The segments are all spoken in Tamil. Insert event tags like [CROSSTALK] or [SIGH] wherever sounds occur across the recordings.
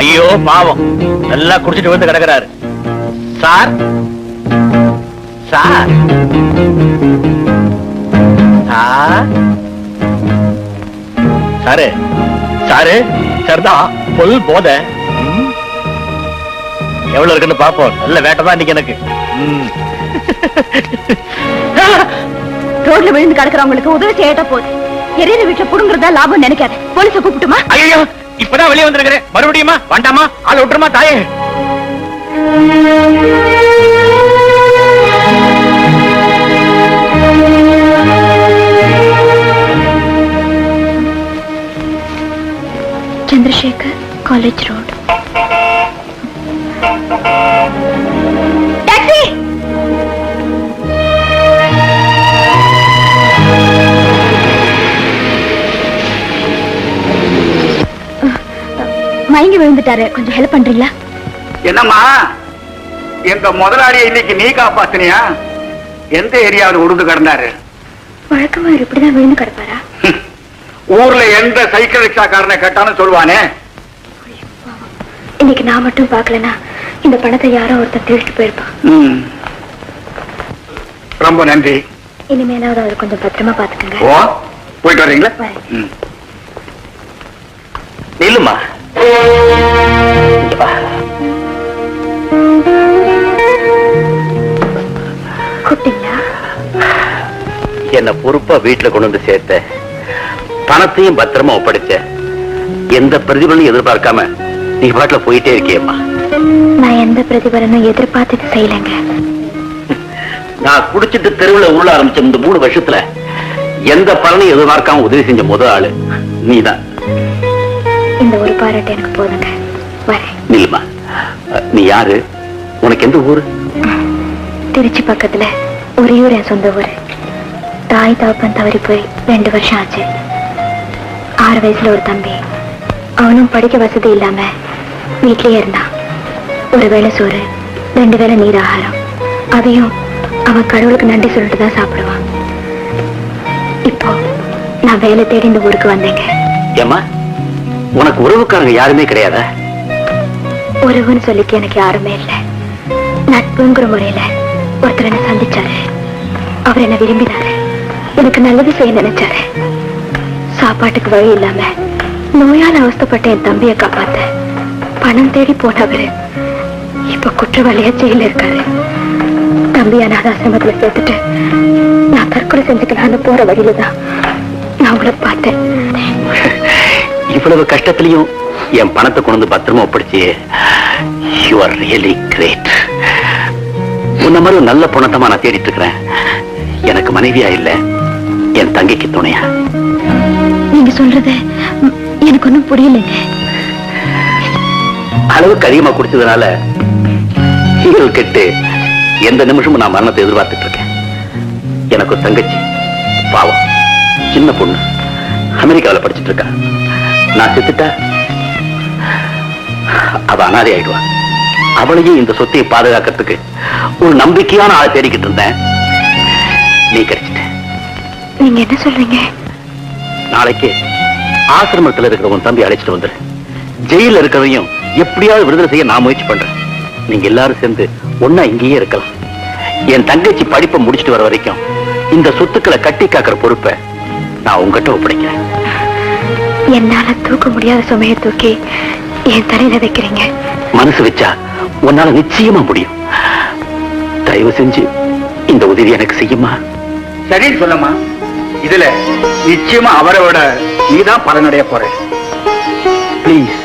ஐயோ பாவம். நல்லா குடிச்சிட்டு வந்து கிடக்குறாரு. Sir? Sir? Sir sir sir சரிதான் பொல் போத. எவ்வளவு இருக்குன்னு பாப்போம் நல்ல வேட்டதான் இன்னைக்கு எனக்கு. ரோட்ல விழுந்து கிடக்குறவங்களுக்கு உதவி செய்யட்ட போகுது எரியிற வீட்டுல புடுங்குறதா லாபம் நினைக்காத. போலீஸ கூப்பிட்டுமா? ஐயோ இப்பதான் வெளியே வந்திருக்கிறேன். மறுபடியுமா? வேண்டாமா? ஆள் விட்டுருமா தாயே? சந்திரசேகர் காலேஜ் ரோட் மயங்கி விழுந்துட்டாரு. கொஞ்சம் ஹெல்ப் பண்றீங்களா? என்னம்மா? எங்க முதலாளியை இன்னைக்கு நீ காப்பாத்தினியா? எந்த ஏரியாவில் உடுந்து கிடந்தாரு? வழக்கமா இப்படிதான் விழுந்து கிடப்பாரா? ஊர்ல எந்த சைக்கிள் ரிக்ஷாக்காரனை கேட்டாலும் சொல்லுவானே இன்னைக்கு நான் மட்டும் பார்க்கலனா இந்த பணத்தை யாரோ ஒருத்தர் திருட்டு போயிருப்பான். ரொம்ப நன்றி. இனிமேலாவது அவர் கொஞ்சம் பத்திரமா பாத்துக்கங்க போயிட்டு. ம். நில்லுமா? என்ன பொறுப்பா வீட்டுல கொண்டு வந்து சேர்த்த பணத்தையும் பத்திரமா ஒப்படைச்ச எந்த பிரதிபலனும் எதிர்பார்க்காம நீ பாட்டுல போயிட்டே இருக்கியம்மா. நான் எந்த பிரதிபலனும் எதிர்பார்த்தது செய்யலைங்க. நான் குடிச்சிட்டு தெருவுல உள்ள ஆரம்பிச்ச இந்த மூணு வருஷத்துல எந்த பலனையும் எதிர்பார்க்காம உதவி செஞ்ச முதல் ஆளு நீதான். இந்த ஒரு பாராட்டு எனக்கு போதுங்க. அஹ், நீ யாரு? உனக்கு எந்த ஊரு? திருச்சி பக்கத்துல உரியூர் என் சொந்த ஊரு. தாய் தகப்பன் தவறி போய் ரெண்டு வருஷம் ஆச்சு. ஆறு வயசுல ஒரு தம்பி. அவனும் படிக்க வசதி இல்லாம வீட்லயே இருந்தான். ஒரு வேளை சோறு ரெண்டு வேளை நீர் ஆகாரம். அதையும் அவன் கடவுளுக்கு நன்றி சொல்லிட்டு தான் சாப்பிடுவான். இப்போ நான் வேலை தேடி இந்த ஊருக்கு வந்தேங்க. ஏம்மா? உனக்கு உறவுக்காரங்க யாருமே கிடையாதா? உறவுன்னு சொல்லிக்க எனக்கு யாருமே இல்லை. நட்புங்கிற முறையில ஒருத்தர் என்ன சந்திச்சாரு. அவர் என்ன விரும்பினாரு. எனக்கு நல்லது செய்ய நினைச்சாரு. சாப்பாட்டுக்கு வழி இல்லாம நோயால அவஸ்தப்பட்ட என் தம்பியை காப்பாத்த பணம் தேடி போனவரு இப்ப குற்றவாளியா ஜெயில இருக்காரு. தம்பி அனாதாசிரமத்துல சேர்த்துட்டு நான் தற்கொலை செஞ்சுக்கலான்னு போற வழியில தான் நான் உங்களை பார்த்தேன். இவ்வளவு கஷ்டத்திலையும் என் பணத்தை கொண்டு பத்திரமா ஒப்படைச்சு யூ ஆர் ரியலி கிரேட் உன்ன மாதிரி நல்ல பணத்தமா நான் தேடிட்டு இருக்கிறேன் எனக்கு மனைவியா இல்ல என் தங்கைக்கு துணையா? நீங்க சொல்றது எனக்கு ஒண்ணும் புரியலைங்க அளவுக்கு அதிகமா குடிச்சதுனால ஈரல் கெட்டு எந்த நிமிஷமும் நான் மரணத்தை எதிர்பார்த்துட்டு இருக்கேன் எனக்கு தங்கச்சி பாவம் சின்ன பொண்ணு அமெரிக்காவில் படிச்சிட்டு இருக்கா நான் செத்துட்டா அவ அனாதை ஆயிடுவா. அவளையும் இந்த சொத்தையை பாதுகாக்கிறதுக்கு ஒரு நம்பிக்கையான ஆளை தேடிக்கிட்டு இருந்தேன். நீ கிடைச்சிட்ட. நீங்க என்ன சொல்றீங்க? நாளைக்கு ஆசிரமத்துல இருக்கிற உன் தம்பி அழைச்சிட்டு வந்துரு. ஜெயில இருக்கிறதையும் எப்படியாவது விடுதலை செய்ய நான் முயற்சி பண்றேன். நீங்க எல்லாரும் சேர்ந்து ஒன்னா இங்கேயே இருக்கலாம். என் தங்கச்சி படிப்பை முடிச்சிட்டு வர வரைக்கும் இந்த சொத்துக்களை கட்டி காக்கிற பொறுப்பை நான் உங்ககிட்ட ஒப்படைக்கிறேன். என்னால தூக்க முடியாத சுமையை தூக்கி என் தலையில வைக்கிறீங்க. மனசு வச்சா உன்னால நிச்சயமா முடியும். தயவு செஞ்சு இந்த உதவி எனக்கு செய்யுமா? சரின்னு சொல்லம்மா. இதுல நிச்சயமா அவரை விட நீதான் பலனடைய போற. ப்ளீஸ்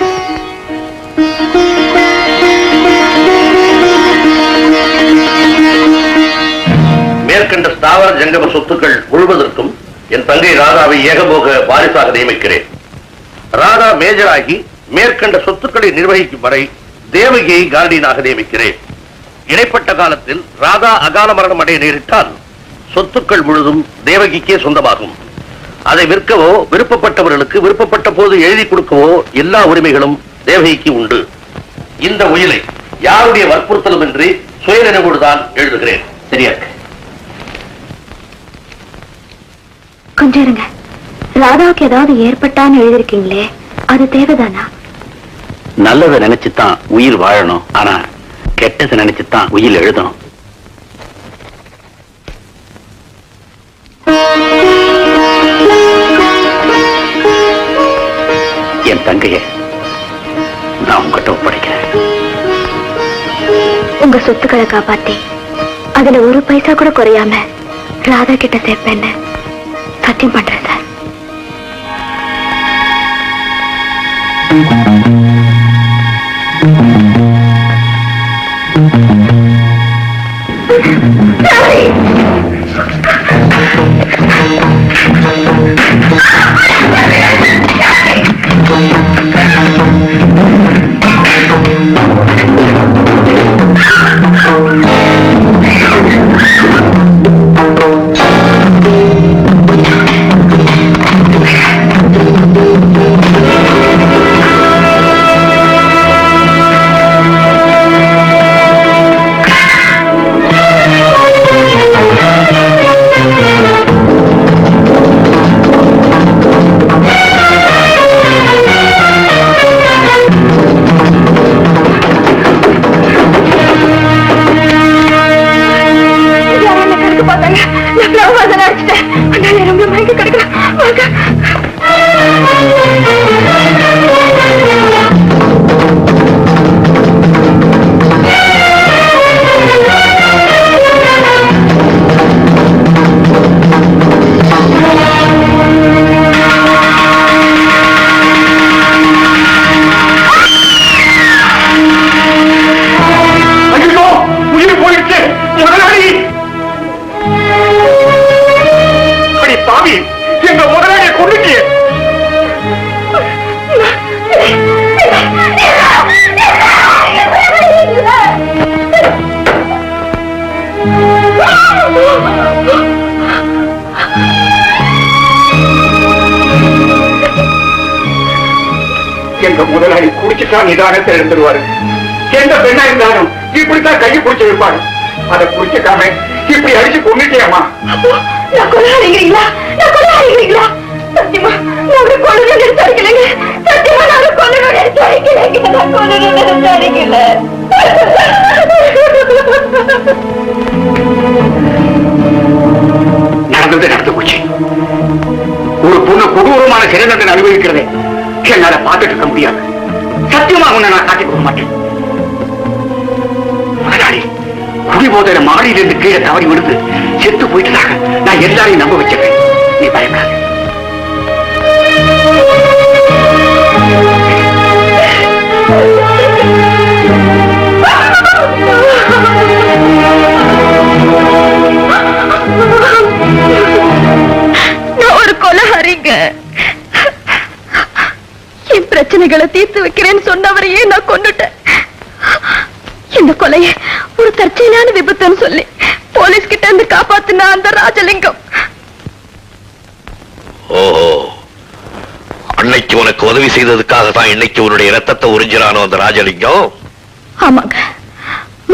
மேற்கண்ட ஸ்தாவர ஜங்கம சொத்துக்கள் முழுவதற்கும் என் தங்கை ராதாவை ஏகபோக வாரிசாக நியமிக்கிறேன். ராதா மேஜராகி மேற்கண்ட சொத்துக்களை நிர்வகிக்கும் வரை தேவகியை கார்டியனாக நியமிக்கிறேன். இடைப்பட்ட காலத்தில் ராதா அகால மரணம் அடைய நேரிட்டால் சொத்துக்கள் முழுதும் தேவகிக்கே சொந்தமாகும். அதை விற்கவோ விருப்பப்பட்டவர்களுக்கு விருப்பப்பட்ட போது எழுதி கொடுக்கவோ எல்லா உரிமைகளும் தேவகிக்கு உண்டு. இந்த உயிலை யாருடைய வற்புறுத்தலும் இன்றி சுயநினைவோடுதான் எழுதுகிறேன். சரியா? கொஞ்சம் இருங்க. ராதாவுக்கு ஏதாவது ஏற்பட்டான்னு எழுதிருக்கீங்களே அது தேவைதானா? நல்லதை நினைச்சுதான் உயிர் வாழணும். ஆனா கெட்டதை நினைச்சுதான் உயிர் எழுதணும். என் தங்கைய நான் உங்ககிட்ட ஒப்படைக்கிறேன். உங்க சொத்துக்களை காப்பாத்தி அதுல ஒரு பைசா கூட குறையாம ராதா கிட்ட சேர்ப்பேன்னு சத்தியம் பண்றேன் சார் எங்க முதலாளியை கொண்டுட்டியே எங்க முதலாளி குடிச்சுட்டா நிதானத்தை எழுந்துருவாரு. எந்த பெண்ணா இருந்தாலும் இப்படித்தான் கையை பிடிச்சு வைப்பாரு. அதை குடிச்சுக்காம இப்படி அடிச்சு கொண்டுட்டியாமா நான் கொள்ளாதீங்களா நான் கொள்ளாதீங்களா சத்தியமா நான் கொள்ளணும் சத்தியமா நான் கொள்ளணும் நான் கொள்ளணும் நடந்தது நடந்து போச்சு. ஒரு பொண்ணு கொடூரமான சிறை தண்டனை அனுபவிக்கிறதை என்னால பார்த்துட்டு இருக்க முடியாது. சத்தியமா உன்னை நான் காட்டிக் கொடுக்க மாட்டேன். முதலாளி குடிபோதையில மாடியிலிருந்து கீழே தவறி விழுந்து செத்து போயிட்டதாக நான் எல்லாரையும் நம்ப வச்சிருக்கேன். நீ பயப்படாத. நான் ஒரு என் பிரச்சனைகளை தீர்த்து வைக்கிறேன்னு சொன்னவரையே நான் கொண்டுட்டேன் இந்த கொலையை ஒரு தற்செயலான விபத்துன்னு சொல்லி போலீஸ் கிட்ட இருந்து காப்பாத்துனா அந்த ராஜலிங்கம். ஓஹோ. அன்னைக்கு உனக்கு உதவி செய்ததுக்காக தான் இன்னைக்கு உன்னுடைய ரத்தத்தை உறிஞ்சிறானோ அந்த ராஜலிங்கம்? ஆமாங்க.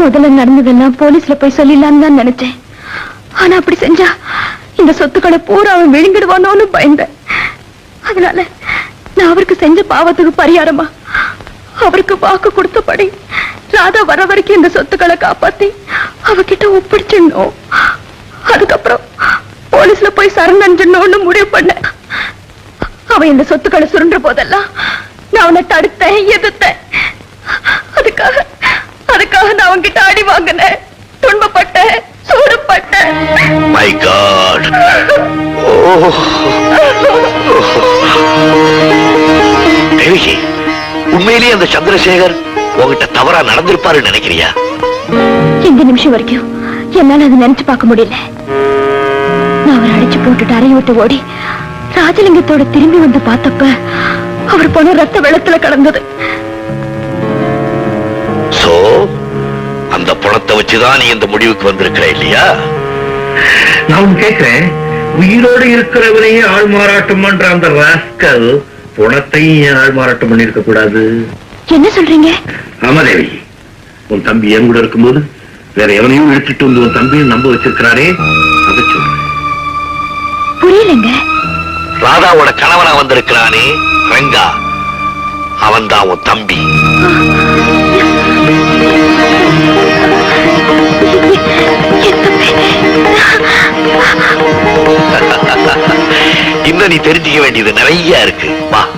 முதல்ல நடந்ததெல்லாம் போலீஸ்ல போய் சொல்லிடலான்னு தான் நினைச்சேன். ஆனா அப்படி செஞ்சா இந்த சொத்துக்களை பூரா அவன் விழுங்கிடுவானோன்னு பயந்தேன். அதனால நான் அவருக்கு செஞ்ச பாவத்துக்கு பரிகாரமா அவருக்கு வாக்கு கொடுத்தபடி ராதா வர வரைக்கும் இந்த சொத்துக்களை காப்பாத்தி அவகிட்ட ஒப்படைச்சிடணும். அதுக்கப்புறம் போலீஸ்ல போய் சரணடைஞ்சணும்னு முடிவு பண்ணேன் அவன் இந்த சொத்துக்களை சுருண்டுற போதெல்லாம் நான் அவனை தடுத்தேன் எதிர்த்தேன். அதுக்காக அதுக்காக நான் அவன்கிட்ட அடி வாங்கினேன். துன்பப்பட்டேன் சூடுபட்டேன் மை காட் தேவிகி உண்மையிலேயே அந்த சந்திரசேகர் உன்கிட்ட தவறா நடந்திருப்பாருன்னு நினைக்கிறியா? இந்த நிமிஷம் வரைக்கும் என்னால அதை நினைச்சு பார்க்க முடியல. நான் அவரை அடிச்சு போட்டுட்டு அறைய விட்டு ஓடி ராஜலிங்கத்தோட திரும்பி வந்து பார்த்தப்ப அவர் போன ரத்த வெள்ளத்துல கடந்தது. சோ அந்த பணத்தை வச்சுதான் நீ இந்த முடிவுக்கு வந்திருக்கிற இல்லையா? நான் கேட்கிறேன் உயிரோடு இருக்கிறவனையே ஆள் மாறாட்டம் பண்ற அந்த ராஸ்கல் பணத்தையும் ஆள் மாறாட்டம் பண்ணிருக்க கூடாது? என்ன சொல்றீங்க? ராமதேவி உன் தம்பி என் கூட இருக்கும்போது வேற எவனையும் இழுத்துட்டு வந்து உன் தம்பியும் நம்ப வச்சிருக்கிறாரே அதை சொல்ற புரியலங்க. ராதாவோட கணவனா வந்திருக்கிறானே ரங்கா. அவன் தான் உன் தம்பி. [LAUGHS] இன்னும் நீ தெரிஞ்சுக்க வேண்டியது நிறைய இருக்கு.